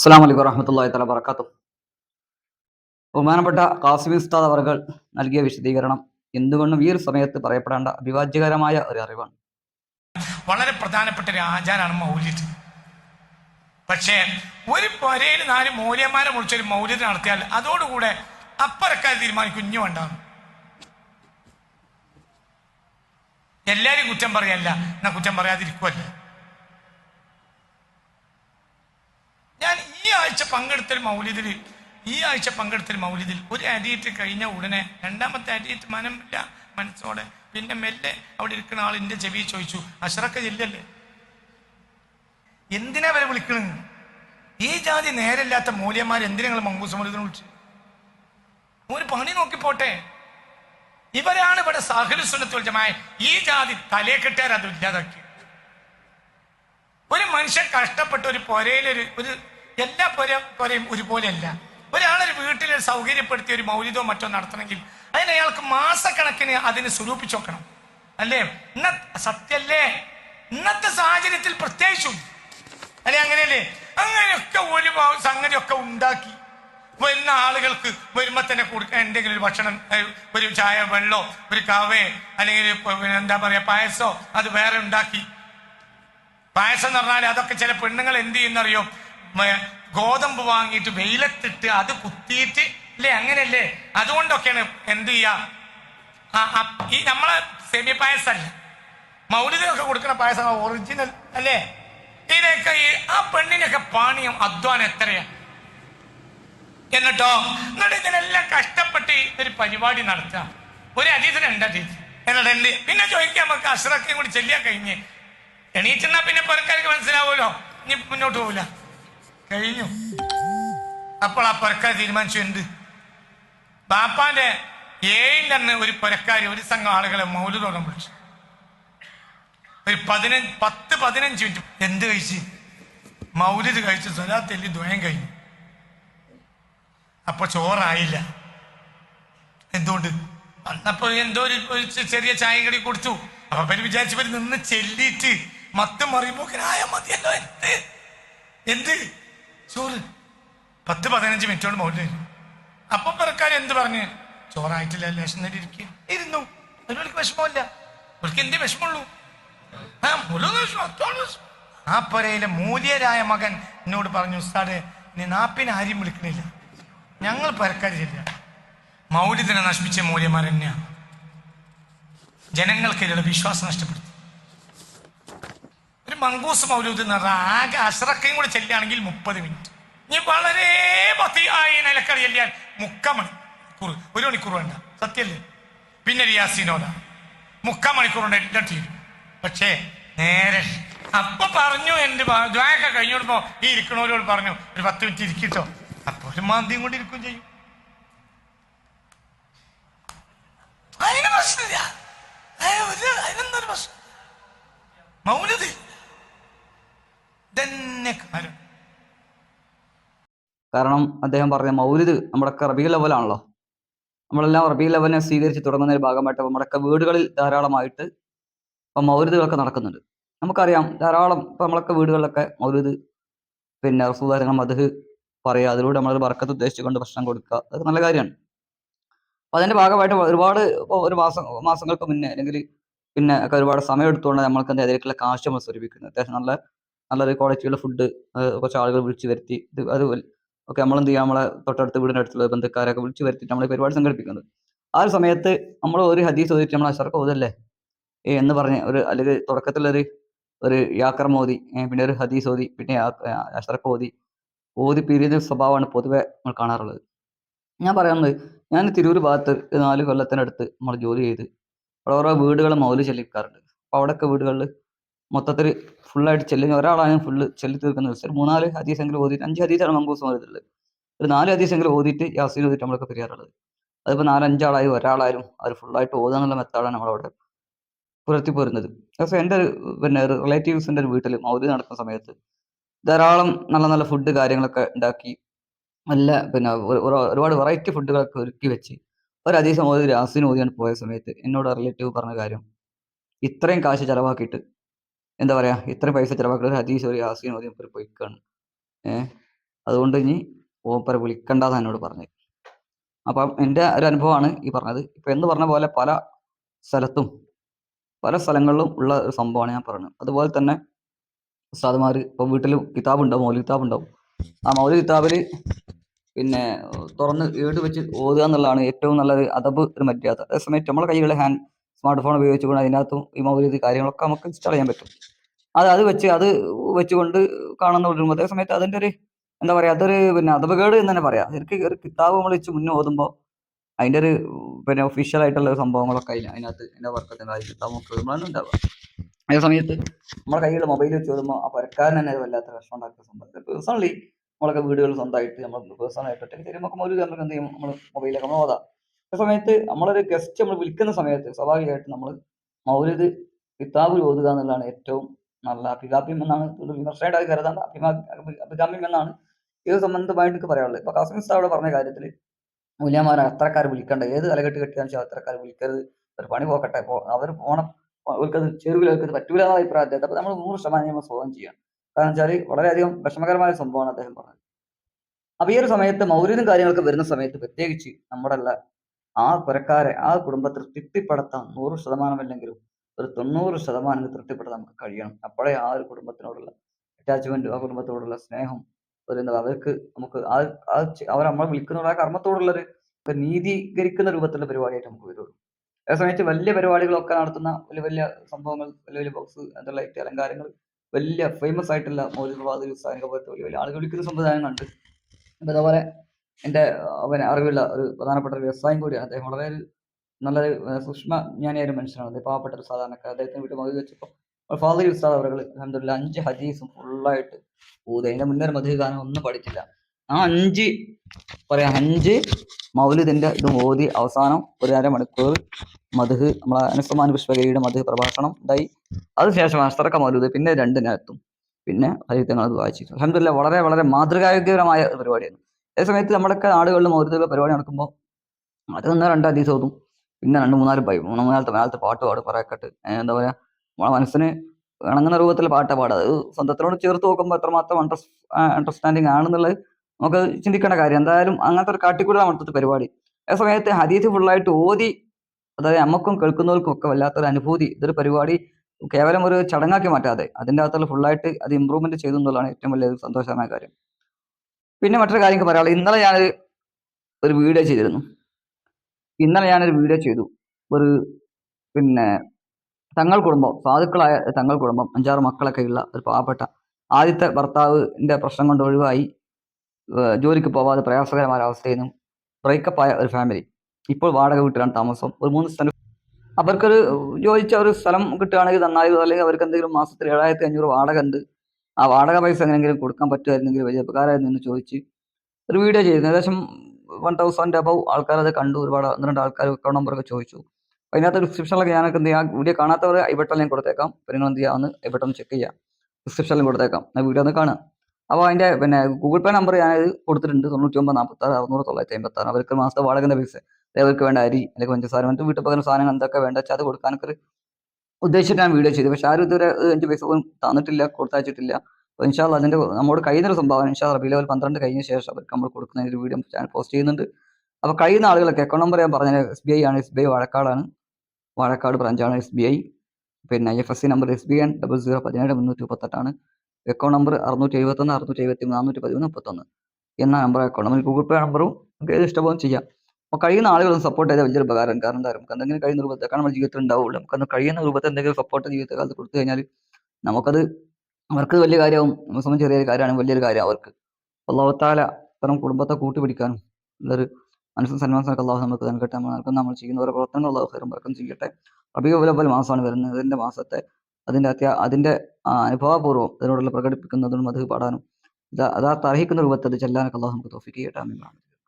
അസ്സാം വലൈക്കും വറഹമത്തല്ലാഹി തല വർക്കാത്തു ബഹുമാനപ്പെട്ട കാസിമി ഉസ്താദ് അവർകൾ നൽകിയ വിശദീകരണം എന്തുകൊണ്ടും ഈ ഒരു സമയത്ത് പറയപ്പെടേണ്ട അഭിവാജ്യകരമായ ഒരു അറിവാണ്. വളരെ പ്രധാനപ്പെട്ട ഒരു ആചാരമാണ് മൗലിദ്. പക്ഷേ ഒരു പൊരയിൽ നാല് മൂല്യന്മാരെ മുറിച്ച് ഒരു മൗലിദ് നടത്തിയാൽ അതോടുകൂടെ അപ്പറക്കാർ തീരുമാനിക്കും കുഞ്ഞു വേണ്ടാന്ന്. എല്ലാരും കുറ്റം പറയല്ല എന്നാ കുറ്റം പറയാതിരിക്കുമല്ല ഞാൻ ഈ ആഴ്ച പങ്കെടുത്തൽ മൗലിദിൽ ഈ ആഴ്ച പങ്കെടുത്തൽ മൗലിദിൽ ഒരു അരിയിട്ട് കഴിഞ്ഞ ഉടനെ രണ്ടാമത്തെ അരിയിട്ട് മനമില്ല മനസ്സോടെ. പിന്നെ മെല്ലെ അവിടെ ഇരിക്കുന്ന ആൾ ആളിന്റെ ചെവി ചോദിച്ചു അഷറക്ക ജില്ലല്ലേ എന്തിനാ വരെ വിളിക്കണത് ഈ ജാതി നേരല്ലാത്ത മൂല്യന്മാർ എന്തിനാ നിങ്ങൾ മങ്കൂസ് മൗലിദിനെ വിളിച്ചു? ഒരു പണി നോക്കി പോട്ടെ. ഇവരാണ് ഇവിടെ സാഹലുസുന്നത്തുൽ ജമായ ഈ ജാതി തലയെ കെട്ടിയാൽ അത് ഇല്ലാതാക്കി ഒരു മനുഷ്യൻ കഷ്ടപ്പെട്ട് ഒരു പൊരയിലൊരു ഒരു എല്ലാ പൊര പൊരയും ഒരുപോലെയല്ല. ഒരാളൊരു വീട്ടിൽ സൗകര്യപ്പെടുത്തി ഒരു മൗലിതോ മറ്റോ നടത്തണമെങ്കിൽ അതിന് അയാൾക്ക് മാസക്കണക്കിന് അതിന് സ്വരൂപിച്ചോക്കണം അല്ലേ? ഇന്ന സത്യല്ലേ ഇന്നത്തെ സാഹചര്യത്തിൽ പ്രത്യേകിച്ചും. അല്ലെ അങ്ങനെയല്ലേ? അങ്ങനെയൊക്കെ ഒരു സംഗതിയൊക്കെ ഉണ്ടാക്കി. വരുന്ന ആളുകൾക്ക് വരുമ്പോ തന്നെ കൊടുക്കാൻ എന്തെങ്കിലും ഒരു ഭക്ഷണം ഒരു ചായ വെള്ളോ ഒരു കാവേ അല്ലെങ്കിൽ എന്താ പറയാ പായസോ അത് വേറെ ഉണ്ടാക്കി. പായസം എന്ന് പറഞ്ഞാൽ അതൊക്കെ ചില പെണ്ണുങ്ങൾ എന്ത് ചെയ്യുന്നറിയോ? ഗോതമ്പ് വാങ്ങിയിട്ട് വെയിലത്തിട്ട് അത് കുത്തിയിട്ട് അല്ലേ അങ്ങനെയല്ലേ? അതുകൊണ്ടൊക്കെയാണ് എന്ത് ചെയ്യാ? ആ, ആ, ഈ നമ്മളെ സെമി പായസല്ല മൗലിതൊക്കെ കൊടുക്കുന്ന പായസം ഒറിജിനൽ അല്ലേ? ഇതൊക്കെ ഈ ആ പെണ്ണിനൊക്കെ പാണിയും അധ്വാനം എത്രയാ? എന്നിട്ടോ എന്നിട്ട് ഇതിനെല്ലാം കഷ്ടപ്പെട്ട് ഒരു പരിപാടി നടത്താം ഒരു അതീതനുണ്ട് അതീത് എന്നിട്ട് എന്ത് പിന്നെ ചോദിക്കാം നമുക്ക് അഷ്റഖയും കൂടി ചെല്ലിയാ കഴിഞ്ഞ്. എണീറ്റെന്നാ പിന്നെ പുറക്കാർക്ക് മനസ്സിലാവുമല്ലോ. ഇനി മുന്നോട്ട് പോവില്ല. കഴിഞ്ഞു. അപ്പോൾ ആ പുരക്കാർ തീരുമാനിച്ചു എന്ത് ബാപ്പാന്റെ ഏഴിൽ തന്നെ ഒരു പുരക്കാരി ഒരു സംഘം ആളുകളെ മൗലതോളം വിളിച്ചു. ഒരു പതിനഞ്ച് പത്ത് പതിനഞ്ച് മിനിറ്റ് എന്ത് കഴിച്ച്? മൗലിത് കഴിച്ച് സ്വലാത്തെല്ലി ദ്വയം കഴിഞ്ഞു. അപ്പൊ ചോറായില്ല. എന്തുകൊണ്ട്? അന്നപ്പോ എന്തോ ഒരു ചെറിയ ചായ കടി കൊടുത്തു. അപ്പൊ അവർ വിചാരിച്ചവര് നിന്ന് ചെല്ലിയിട്ട് മത്ത് മറിയുമ്പോക്കിനായ മതിയല്ലോ എന്ത്? എന്ത്? ചോറ്? പത്ത് പതിനഞ്ച് മിനിറ്റ് കൊണ്ട് മൗലിൽ കഴിഞ്ഞു അപ്പം പിറക്കാർ എന്ത് പറഞ്ഞ്? ചോറായിട്ടില്ല ലേശം നേടിയിരിക്കുക ഇരുന്നു. അതിനൊരു വിഷമമില്ല അവർക്ക് എന്തേ വിഷമമുള്ളൂ. ആ മുഴുവൻ വിഷമം. ആ പൊരയിലെ മൂല്യരായ മകൻ എന്നോട് പറഞ്ഞു ഉസ്താദ് നീ നാപ്പിനെ ആരും വിളിക്കണില്ല. ഞങ്ങൾ പരക്കാരില്ല മൗലിദിനെ നശിപ്പിച്ച മൂല്യമാരെന്നെയാണ് ജനങ്ങൾക്കിടയിൽ വിശ്വാസം നഷ്ടപ്പെടുത്തി ഒരു മങ്കൂസ് മൗലൂദ് എന്ന് പറഞ്ഞാൽ ആകെ അശ്രക്കയും കൂടെ ചെല്ലുകയാണെങ്കിൽ മുപ്പത് മിനിറ്റ്. ഇനി വളരെ പത്തിയായി നിലക്കറി ചെല്ലിയാൽ മുക്കമണിക്കൂർ ഒരു മണിക്കൂർ വേണ്ട. സത്യല്ലേ? പിന്നെ റിയാസിനോദ മുക്കമണിക്കൂർ കൊണ്ട് എല്ലാം തീരും. പക്ഷേ നേരെ അപ്പൊ പറഞ്ഞു എന്റെ ദ്വായൊക്കെ കഴിഞ്ഞോടുമ്പോ ഈ ഇരിക്കണോരോട് പറഞ്ഞു ഒരു പത്ത് മിനിറ്റ് ഇരിക്കട്ടോ. അപ്പൊ ഒരു മാന്തിയും കൊണ്ട് ഇരിക്കും ചെയ്യും. അതിന് പ്രശ്നമില്ല. അതിനൊന്നൊരു പ്രശ്നം മൗനത് ഇതന്നെ കാര്യം കാരണം അദ്ദേഹം പറഞ്ഞ മൗലിദ് നമ്മുടെയൊക്കെ റബീ ലെവലാണല്ലോ നമ്മളെല്ലാം റബീ ലെവലിനെ സ്വീകരിച്ച് തുടങ്ങുന്നതിന്റെ ഭാഗമായിട്ട് നമ്മുടെയൊക്കെ വീടുകളിൽ ധാരാളമായിട്ട് ഇപ്പം മൗലിദുകളൊക്കെ നടക്കുന്നുണ്ട്. നമുക്കറിയാം ധാരാളം ഇപ്പം നമ്മളൊക്കെ വീടുകളിലൊക്കെ മൗലിദ് പിന്നെ റസൂദാരങ്ങൾ മധു പറയുക അതിലൂടെ നമ്മളൊരു ബർക്കത്ത് ഉദ്ദേശിച്ചുകൊണ്ട് ഭക്ഷണം കൊടുക്കുക അതൊക്കെ നല്ല കാര്യമാണ്. അപ്പം അതിന്റെ ഭാഗമായിട്ട് ഒരുപാട് ഒരു മാസം മാസങ്ങൾക്ക് മുന്നേ അല്ലെങ്കിൽ പിന്നെ ഒക്കെ ഒരുപാട് സമയം എടുത്തുകൊണ്ട് നമ്മൾക്ക് എന്താ അതിലേക്കുള്ള കാശ് നമ്മൾ സ്വരൂപിക്കുന്നത് അത്യാവശ്യം നല്ല നല്ലൊരു ക്വാളിറ്റിയുള്ള ഫുഡ് കുറച്ച് ആളുകൾ വിളിച്ചു വരുത്തി അത് ഒക്കെ നമ്മൾ എന്ത് ചെയ്യുക നമ്മളെ തൊട്ടടുത്ത വീടിന്റെ അടുത്തുള്ള ബന്ധുക്കാരൊക്കെ വിളിച്ചു വരുത്തിയിട്ട് നമ്മൾ പരിപാടി സംഘടിപ്പിക്കുന്നത്. ആ ഒരു സമയത്ത് നമ്മൾ ഒരു ഹദീസ് ചോദിച്ചിട്ട് നമ്മൾ അഷർക്ക് ഓതല്ലേ? ഏ എന്ന് പറഞ്ഞ് ഒരു അല്ലെങ്കിൽ തുടക്കത്തിലൊരു ഒരു യാക്ര മോദി പിന്നെ ഒരു ഹദീസ് ഓതി പിന്നെ അഷറഫ് ഓതി ഓതി പിരിയുന്ന സ്വഭാവമാണ് പൊതുവെ നമ്മൾ കാണാറുള്ളത്. ഞാൻ പറയുന്നത് ഞാൻ തിരൂർ ഭാഗത്ത് നാല് കൊല്ലത്തിനടുത്ത് നമ്മൾ ജോലി ചെയ്ത് അവിടെ ഓരോ വീടുകൾ മൗൽ ചെല്ലിക്കാറുണ്ട്. അപ്പോൾ അവിടെയൊക്കെ വീടുകളിൽ മൊത്തത്തിൽ ഫുള്ളായിട്ട് ചെല്ലുന്ന ഒരാളാണ് ഫുള്ള് ചെല്ലി തീർക്കുന്ന ഒരു മൂന്നാൽ ഹദീസെങ്കിലും ഓതിയിട്ട് അഞ്ച് ഹദീസാണ് മങ്കൂസ് മൗലിദുള്ളത് ഒരു നാല് ഹദീസെങ്കിലും ഓതിയിട്ട് യാസീൻ ഓതിയിട്ട് നമ്മളൊക്കെ പിരിയാറുള്ളത്. അതിപ്പോൾ നാലഞ്ചാളായും ഒരാളായാലും അവർ ഫുള്ളായിട്ട് ഓതുക എന്നുള്ള മെത്തേഡാണ് നമ്മളവിടെ പുലർത്തി പോരുന്നത്. പക്ഷേ എന്റെ ഒരു പിന്നെ റിലേറ്റീവ്സിന്റെ ഒരു വീട്ടിൽ മൗതി നടക്കുന്ന സമയത്ത് ധാരാളം നല്ല നല്ല ഫുഡ് കാര്യങ്ങളൊക്കെ ഉണ്ടാക്കി നല്ല പിന്നെ ഒരു- ഒരു- ഒരുപാട് വെറൈറ്റി ഫുഡുകളൊക്കെ ഒരുക്കി വെച്ച് ഒരു അതീസം ഓതി രാസിന് ഓതിയാണ് പോയ സമയത്ത് എന്നോട് റിലേറ്റീവ് പറഞ്ഞ കാര്യം ഇത്രയും കാശ് ചെലവാക്കിയിട്ട് എന്താ പറയാ ഇത്ര പൈസ ചിലവാക്കുന്നത് ഹദീസ് ഒരു യാസീൻ ഓതി ഒരു പൊയ്ക്കാണ്. ഏഹ് അതുകൊണ്ട് ഇനി ഓപ്പരെ വിളിക്കണ്ടെന്ന് എന്നോട് പറഞ്ഞു. അപ്പം എന്റെ ഒരു അനുഭവമാണ് ഈ പറഞ്ഞത്. ഇപ്പം എന്ന് പറഞ്ഞ പോലെ പല സ്ഥലത്തും പല സ്ഥലങ്ങളിലും ഉള്ള ഒരു സംഭവമാണ് ഞാൻ പറഞ്ഞത്. അതുപോലെ തന്നെ സാധുമാർ ഇപ്പോൾ വീട്ടിൽ കിതാബ് ഉണ്ടാവും മൗലി കിതാബ് ഉണ്ടാവും ആ മൗലി കിതാബിൽ പിന്നെ തുറന്ന് ഏട് വെച്ച് ഓതുക എന്നുള്ളതാണ് ഏറ്റവും നല്ലൊരു അതബ് ഒരു മര്യാദ. അതേസമയത്ത് നമ്മളെ കൈകളെ ഹാൻഡ് സ്മാർട്ട് ഫോൺ ഉപയോഗിച്ചുകൊണ്ട് അതിനകത്തും ഈ മൗലിക കാര്യങ്ങളൊക്കെ നമുക്ക് ഇൻസ്റ്റാൾ ചെയ്യാൻ പറ്റും. അത് അത് വെച്ച് അത് വെച്ചുകൊണ്ട് കാണുന്ന അതേ സമയത്ത് അതിന്റെ ഒരു എന്താ പറയുക അതൊരു പിന്നെ അതപകേട് എന്ന് തന്നെ പറയാം. ശരിക്കും ഒരു കിതാബ് നമ്മൾ വെച്ച് മുന്നേ ഓതുമ്പോൾ അതിന്റെ ഒരു പിന്നെ ഒഫീഷ്യൽ ആയിട്ടുള്ള സംഭവങ്ങളൊക്കെ അതിന് അതിനകത്ത് അതിന്റെ വർക്കത്തിന്റെ ആയി കിതാബ് നോക്കുമ്പോഴാണ് ഉണ്ടാവുക അതേ സമയത്ത് നമ്മുടെ കയ്യിൽ മൊബൈൽ വെച്ച് ഓതുമ്പോൾ ആ പരക്കാരൻ തന്നെ വല്ലാത്ത കഷ്ടം ഉണ്ടാക്കുന്ന സംഭവം. പേഴ്സണലി നമ്മളൊക്കെ വീടുകൾ സ്വന്തമായിട്ട് നമ്മൾ പേഴ്സണലായിട്ട് ഒറ്റയ്ക്ക് തരുമ്പോൾ നമുക്ക് ഒരു നമുക്ക് എന്ത് ചെയ്യും? നമ്മൾ മൊബൈലൊക്കെ നമ്മൾ ഓതാം. അതേ സമയത്ത് നമ്മളൊരു ഗസ്റ്റ് നമ്മൾ വിളിക്കുന്ന സമയത്ത് സ്വാഭാവികമായിട്ട് നമ്മൾ മൗലിദ് കിതാബ് ഓതുക എന്നുള്ളതാണ് ഏറ്റവും നല്ല അഭികാമ്യം എന്നാണ് വിമർശനമായിട്ട് കരുതാണ്ട് അഭിമാ അഭികാമ്യം എന്നാണ് ഇത് സംബന്ധമായിട്ട് പറയാനുള്ളത്. ഇപ്പൊ കാസിം അവിടെ പറഞ്ഞ കാര്യത്തിൽ മൂല്യമാരെ അത്രക്കാർ വിളിക്കണ്ട. ഏത് തലകെട്ട് കെട്ടിയാണെന്ന് വെച്ചാൽ അത്രക്കാർ വിളിക്കരുത്. ഒരു പണി പോക്കട്ടെ. അവർ പോണം അവർക്കത് ചെറുവിൽ അവർക്ക് പറ്റൂല എന്ന അഭിപ്രായം അദ്ദേഹത്തെ അപ്പൊ നമ്മൾ നൂറ് ശതമാനം നമ്മൾ സ്വാഗതം ചെയ്യാം. കാരണം വെച്ചാൽ വളരെയധികം വിഷമകരമായ സംഭവമാണ് അദ്ദേഹം പറഞ്ഞത്. അപ്പൊ ഈ ഒരു സമയത്ത് മൗര്യനും കാര്യങ്ങളൊക്കെ വരുന്ന സമയത്ത് പ്രത്യേകിച്ച് നമ്മുടെ ആ പുരക്കാരെ ആ കുടുംബത്തിൽ തൃപ്തിപ്പെടുത്താൻ നൂറ് ശതമാനമല്ലെങ്കിലും ഒരു തൊണ്ണൂറ് ശതമാനം തൃപ്തിപ്പെടുത്താൻ നമുക്ക് കഴിയണം. അപ്പോഴേ ആ ഒരു കുടുംബത്തിനോടുള്ള അറ്റാച്ച്മെന്റ് ആ കുടുംബത്തോടുള്ള സ്നേഹം എന്താ അവർക്ക് നമുക്ക് ആ അവർ നമ്മളെ വിളിക്കുന്നതോട് ആ കർമ്മത്തോടുള്ള ഒരു ഒരു നീതീകരിക്കുന്ന രൂപത്തിലുള്ള പരിപാടിയായിട്ട് നമുക്ക് വരുള്ളൂ. അതേ സമയത്ത് വലിയ പരിപാടികളൊക്കെ നടത്തുന്ന വലിയ വലിയ സംഭവങ്ങൾ വലിയ വലിയ ബോക്സ് അതുള്ള ലൈറ്റ് അലങ്കാരങ്ങൾ വലിയ ഫേമസ് ആയിട്ടുള്ള മൗലികവാദ സ്ഥാനിക പോലത്തെ വലിയ വലിയ ആളുകൾ വിളിക്കുന്ന അപ്പൊ അതേപോലെ എന്റെ അവന് അറിവുള്ള ഒരു പ്രധാനപ്പെട്ട ഒരു വ്യവസായം കൂടിയാണ് അദ്ദേഹം വളരെ നല്ല നല്ലൊരു സൂക്ഷ്മ ജ്ഞാനിയായ മനുഷ്യനാണ്. പാവപ്പെട്ട സാധാരണക്കാർ അദ്ദേഹത്തിന് വീട്ടിൽ മതി വെച്ചപ്പോൾ ഫാദർ ഉസ്താദ് അവർ അലഹമില്ല അഞ്ച് ഹദീസും ഫുള്ളായിട്ട് ഊതി. അതിന്റെ മുന്നേ ഒരു മധു ഗാനം ഒന്നും പഠിച്ചില്ല. ആ അഞ്ച് പറയാ അഞ്ച് മൗലിദിന്റെ ഇത് ഓതി അവസാനം ഒരു അരമണിക്കൂർ മധു നമ്മളെ അനുസമാൻ പുഷ്പകയുടെ മധു പ്രഭാഷണം ഉണ്ടായി അതിനുശേഷം അസ്തറക്ക മൗലൂദ് പിന്നെ രണ്ടിനകത്തും. പിന്നെ ഹരിത്തങ്ങൾ അത് വായിച്ചു അലഹമില്ല വളരെ വളരെ മാതൃകായോഗ്യപരമായ ഒരു പരിപാടിയാണ് അതേ സമയത്ത് നമ്മുടെയൊക്കെ നാടുകളിൽ മൗലൂദുള്ള പരിപാടി നടക്കുമ്പോൾ അത് ഒന്നോ രണ്ടോ ഹദീസ് ഓതും പിന്നെ രണ്ട് മൂന്നാൽ പൈ മൂന്ന് മൂന്നാലത്തെ നാലത്തെ പാട്ട് പാടും പറയക്കെട്ട് എന്താ പറയാ നമ്മളെ മനസ്സിന് ഇണങ്ങുന്ന രൂപത്തിൽ പാട്ടാ പാടുക അത് സ്വന്തത്തിനോട് ചേർത്ത് നോക്കുമ്പോൾ എത്രമാത്രം അണ്ടർസ് അണ്ടർസ്റ്റാൻഡിങ് ആണെന്നുള്ളത് നമുക്ക് ചിന്തിക്കേണ്ട കാര്യം. എന്തായാലും അങ്ങനത്തെ ഒരു കാട്ടിക്കൂടെ നടത്തുന്ന പരിപാടി. ആ സമയത്ത് ഹദീസ് ഫുള്ളായിട്ട് ഓതി അതായത് നമുക്കും കേൾക്കുന്നവർക്കും ഒക്കെ വല്ലാത്തൊരു അനുഭൂതി. ഇതൊരു പരിപാടി കേവലം ഒരു ചടങ്ങാക്കി മാറ്റാതെ അതിന്റെ അകത്തുള്ള ഫുള്ളായിട്ട് അത് ഇമ്പ്രൂവ്മെന്റ് ചെയ്തു എന്നുള്ളതാണ് ഏറ്റവും വലിയ സന്തോഷമായ കാര്യം. പിന്നെ മറ്റൊരു കാര്യം പറയാനുള്ളത്. ഇന്നലെ ഞാനൊരു ഒരു വീഡിയോ ചെയ്തിരുന്നു. ഇന്നലെ ഞാനൊരു വീഡിയോ ചെയ്തു. ഒരു പിന്നെ തങ്ങൾ കുടുംബം സാധുക്കളായ തങ്ങൾ കുടുംബം അഞ്ചാറ് മക്കളൊക്കെ ഉള്ള ഒരു പാവപ്പെട്ട ആദ്യത്തെ ഭർത്താവിന്റെ പ്രശ്നം കൊണ്ട് ഒഴിവായി. ജോലിക്ക് പോവാതെ പ്രയാസകരമായ അവസ്ഥയിൽ നിന്നും ബ്രേക്കപ്പ് ആയ ഒരു ഫാമിലി ഇപ്പോൾ വാടക വീട്ടിലാണ് താമസം. ഒരു മൂന്ന് സ്ഥലം അവർക്കൊരു ചോദിച്ച ഒരു സ്ഥലം കിട്ടുകയാണെങ്കിൽ നന്നായി. അല്ലെങ്കിൽ അവർക്ക് എന്തെങ്കിലും മാസത്തിൽ ഏഴായിരത്തി അഞ്ഞൂറ് വാടക ഉണ്ട് ആ വാടക പൈസ എങ്ങനെയെങ്കിലും കൊടുക്കാൻ പറ്റുമായിരുന്നെങ്കിൽ വലിയ ഉപകാരമായിരുന്നു എന്ന് ചോദിച്ച് ഒരു വീഡിയോ ചെയ്തു ഏകദേശം വൺ തൗസൻഡ് അബവ് ആൾക്കാർ അത് കണ്ടു. ഒരുപാട് ഒന്ന് രണ്ട് ആൾക്കാർ അക്കൗണ്ട് നമ്പറൊക്കെ ചോദിച്ചു. അപ്പോൾ അതിനകത്ത് ഡിസ്ക്രിപ്ഷനിലൊക്കെ ഞാനൊക്കെ എന്ത് ചെയ്യാം വീഡിയോ കാണാത്തവർ ഐ ബട്ടൺ ഞാൻ കൊടുത്തേക്കാം. പിന്നെ നിങ്ങൾ എന്ത് ചെയ്യാമെന്ന് ഐ ബട്ടൺ ചെക്ക് ചെയ്യാം. ഡിസ്ക്രിപ്ഷനിലും കൊടുത്തേക്കാം. ഞാൻ വീഡിയോ ഒന്ന് കാണുക. അപ്പോൾ അതിന്റെ പിന്നെ ഗൂഗിൾ പേ നമ്പർ ഞാനത് കൊടുത്തിട്ടുണ്ട്. തൊണ്ണൂറ്റി ഒമ്പത് നാൽപ്പത്താറ് അറുന്നൂറ് തൊള്ളായിരത്തി അമ്പത്തി ആറ് അവർക്ക് മാസത്തെ വാടകന്റെ പൈസ. അവർക്ക് വേണ്ട അരി അല്ലെങ്കിൽ പഞ്ചസാര മറ്റു വീട്ടിൽ പകരം സാധനങ്ങൾ എന്തൊക്കെ വേണ്ട വെച്ചാൽ അത് കൊടുക്കാനൊക്കെ ഞാൻ വീഡിയോ ചെയ്തു പക്ഷേ ആരും ഇതുവരെ അഞ്ച് പൈസ പോലും തന്നിട്ടില്ല കൊടുത്തയച്ചിട്ടില്ല. അപ്പോൾ ഇൻഷാല്ല അതിന്റെ നമ്മോട് കഴിയുന്നൊരു സംഭാവന ഇൻഷാല്ല റബി ലെവൽ പന്ത്രണ്ട് കഴിഞ്ഞ ശേഷം അവർക്ക് നമ്മൾ കൊടുക്കുന്ന ഒരു വീഡിയോ ചാനൽ പോസ്റ്റ് ചെയ്യുന്നുണ്ട്. അപ്പോൾ കഴിയുന്ന ആളുകളൊക്കെ അക്കൗണ്ട് നമ്പർ ഞാൻ പറഞ്ഞത് എസ് ബി ഐ ആണ്. എസ് ബി ഐ വാഴക്കാടാണ്. വാഴക്കാട് ബ്രാഞ്ചാണ് എസ് ബി ഐ പിന്നെ F S C number S B I double zero പതിനേഴ് മുന്നൂറ്റി മുപ്പത്തെട്ടാണ് അക്കൗണ്ട് നമ്പർ അറുന്നൂറ്റി എഴുപത്തൊന്ന് അറുന്നൂറ്റി എഴുപത്തി നാനൂറ്റി പതിമൂന്ന് മുപ്പത്തൊന്ന് എന്ന number account number Google pay നമ്പറും നമുക്ക് ഏത് ഇഷ്ടപോലെ ചെയ്യാം. അപ്പോൾ കഴിയുന്ന ആളുകളും സപ്പോർട്ട് ചെയ്താൽ വലിയൊരു ഉപകാരം. കാരണം എന്താ നമുക്ക് എന്തെങ്കിലും കഴിയുന്ന രൂപത്തേക്കാണ് നമ്മുടെ ജീവിതത്തിൽ ഉണ്ടാവുള്ളൂ. നമുക്ക് കഴിയുന്ന രൂപത്തിൽ എന്തെങ്കിലും സപ്പോർട്ട് ജീവിതകാലത്ത് കൊടുത്തു കഴിഞ്ഞാൽ നമുക്കത് അവർക്ക് വലിയ കാര്യമാവും നമ്മളെ സംബന്ധിച്ച് ചെറിയൊരു കാര്യമാണ് വലിയൊരു കാര്യം അവർക്ക്. അള്ളാഹുത്താല ഇത്തരം കുടുംബത്തെ കൂട്ടിപ്പിടിക്കാനും നല്ലൊരു മനസ്സും സന്മാനത്തിനൊക്കെ അള്ളാഹു നമുക്ക് നൽകട്ടെ. നമ്മൾ നമ്മൾ ചെയ്യുന്ന ഓരോ പ്രവർത്തനങ്ങൾ അള്ളാഹു ഹൈറും വർക്കും ചെയ്യട്ടെ. റബിയ ഉലബൽ മാസമാണ് വരുന്നത്. അതിന്റെ മാസത്തെ അതിന്റെ അത്യാ അതിന്റെ അനുഭവപൂർവം അതിനോടുള്ള പ്രകടിപ്പിക്കുന്നതിനും അത് പാടാനും ഇത് അതാ അർഹിക്കുന്ന രൂപത്തിൽ അത് ചെല്ലാനൊക്കെ അള്ളാഹു നമുക്ക് തോഫിക്ക് ചെയ്യട്ടെ.